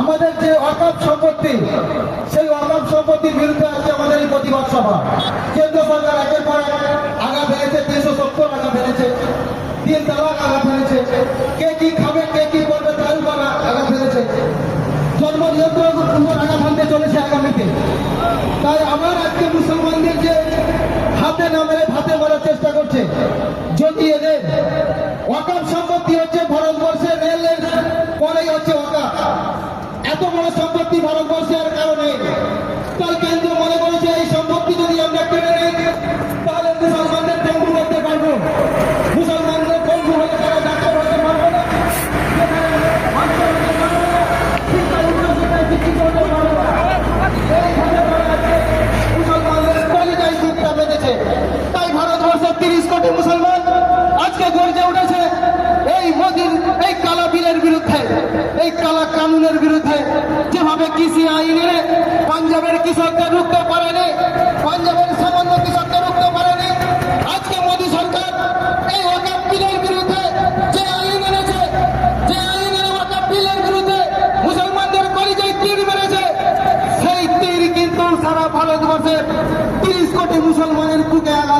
আমাদের যে অকাপ সম্পত্তি, সেই অকাপ সম্পত্তির বিরুদ্ধে আজকে আমাদের এই প্রতিবাদ সভা। কেন্দ্র সরকার একের পর এক আগা ফেলেছে তিনশো সত্তর আগা ফেলেছে তিন তালাক আগা ফেলেছে কে কি খাবে, কে কি করবে, তার উপর আগা ফেলেছে জন্ম নিয়ন্ত্রণ উপর আগা ভাঙতে চলেছে আগামীতে। তাই আমার আজকে মুসলমানদের যে হাতে না মেরে ভাতে মারার চেষ্টা করছে, যদি এদের ওয়াকাম সম্পত্তি হচ্ছে ভারতবর্ষের রেলের পরেই হচ্ছে ওয়াকাম এত বড় সম্পত্তি ভারতবর্ষে আর কারণে তাই কেন্দ্র মনে করেছে এই সম্পত্তি যদি আমরা কেড়ে নেই, তাহলে মুসলমানদের পঙ্গু করতে পারব। মুসলমানদের পঙ্গু হলে তারা ডাক্তার হতে পারবে না। ভারতবর্ষের মুসলমান কোনোদিন এই কালা বিলের বিরুদ্ধে, এই কালা কানুনের বিরুদ্ধে যেভাবে কৃষি আইনে পাঞ্জাবের কৃষকদের রুখতে পারেনি, পাঞ্জাবের সামান্য কৃষকদের রুখতে পারেনি, আজকে মোদী সরকার এই ওয়াকাপ বিলের বিরুদ্ধে যে আইন এনেছে, যে আইন এনে ওয়াকাপ বিলের বিরুদ্ধে মুসলমানদের পরিচয় তীর মেরেছে, সেই তীর কিন্তু সারা ভারতবর্ষে তিরিশ কোটি মুসলমানের বুকে